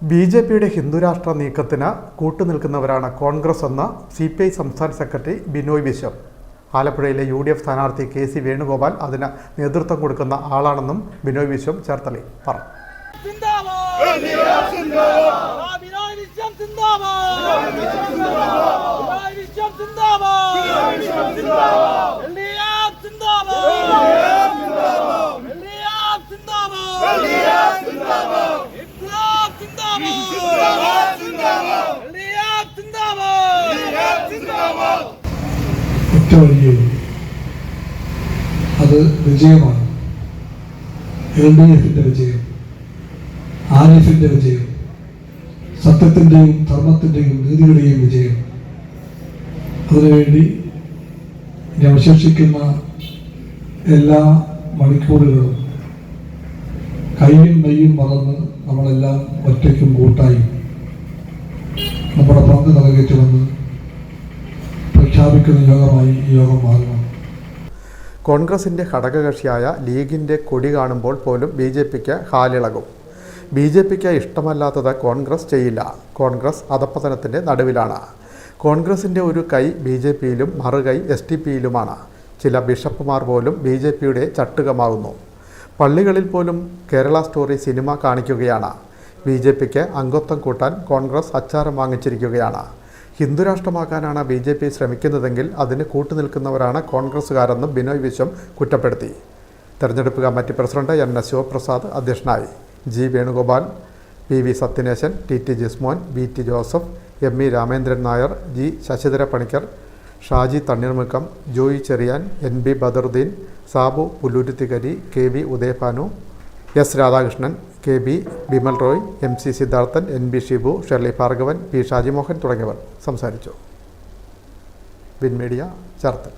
B J പിയുടെ ഹിന്ദുരാഷ്ട്ര നീക്കത്തിന് കൂട്ടുനിൽക്കുന്നവരാണ് കോൺഗ്രസ് എന്ന് സി പി ഐ സംസ്ഥാന സെക്രട്ടറി ബിനോയ് ബിഷപ്പ് ആലപ്പുഴയിലെ യു ഡി എഫ് സ്ഥാനാർത്ഥി കെ സി വേണുഗോപാൽ അതിന് നേതൃത്വം കൊടുക്കുന്ന ആളാണെന്നും ബിനോയ് വിശ്വം ചേർത്തലി പറഞ്ഞു. സിന്ദാബാദ് ആ വിനോയ് വിശ്വം സിന്ദാബാദ് വിനോയ് വിശ്വം സിന്ദാബാദ് എൽഡിഎഫ് സിന്ദാബാദ് എൽഡിഎഫ് സിന്ദാബാദ് ഇൻക്ലാബ് സിന്ദാബാദ് എൽഡിഎഫ് സിന്ദാബാദ് ഒറ്റ വഴിയേ. അത് വിജയമാണ് എൽ ഡി എഫിന്റെ വിജയം ആരിഫിന്റെ വിജയം സത്യത്തിന്റെയും ധർമ്മത്തിന്റെയും നീതിയുടെയും വിജയം അതിനുവേണ്ടി ഇനി അവശേഷിക്കുന്ന എല്ലാ മണിക്കൂറുകളും കൈയും മെയ്യും മറന്ന് നമ്മളെല്ലാം ഒറ്റയ്ക്കും കൂട്ടായി നമ്മുടെ പങ്ക് നിറവേറ്റുമെന്ന് പ്രഖ്യാപിക്കുന്ന യോഗമായി ഈ യോഗം മാറണം കോൺഗ്രസിന്റെ ഘടകകക്ഷിയായ ലീഗിന്റെ കൊടി കാണുമ്പോൾ പോലും ബി ജെ പിക്ക് ഹാലിളകും. ബി ജെ പിക്ക് ഇഷ്ടമല്ലാത്തത് കോൺഗ്രസ് ചെയ്യില്ല. കോൺഗ്രസ് അധപ്പതനത്തിന്റെ നടുവിലാണ്. കോൺഗ്രസിന്റെ ഒരു കൈ ബി ജെ പിയിലും മറുകൈ എസ് ടി പിയിലുമാണ്. ചില ബിഷപ്പുമാർ പോലും ബി ജെ പിയുടെ ചട്ടുകമാകുന്നു. പള്ളികളിൽ പോലും കേരള സ്റ്റോറി സിനിമ കാണിക്കുകയാണ്. ബി ജെ പിക്ക് അംഗത്വം കൂട്ടാൻ കോൺഗ്രസ് അച്ചാരം വാങ്ങിച്ചിരിക്കുകയാണ്. ഹിന്ദുരാഷ്ട്രമാക്കാനാണ് ബി ജെ പി ശ്രമിക്കുന്നതെങ്കിൽ അതിന് കൂട്ടുനിൽക്കുന്നവരാണ് കോൺഗ്രസ്സുകാരെന്നും ബിനോയ് വിശ്വം കുറ്റപ്പെടുത്തി. തെരഞ്ഞെടുപ്പ് committee president N S Sivaprasad അധ്യക്ഷനായി. G Venugopal P V Sathyanesan T T Jismon B T Joseph M E Ramendran Nair G Sasidhara Panicker Shaji Thanneermukkom Joy Cherian N B Badaruddin Sabu Pullurithikari K V Udayabhanu S Radhakrishnan K B Bimal Roy M C Siddharthan N B Shibu Shirley Bhargavan P Shajimohan തുടങ്ങിയവർ സംസാരിച്ചു. Win media Cherthala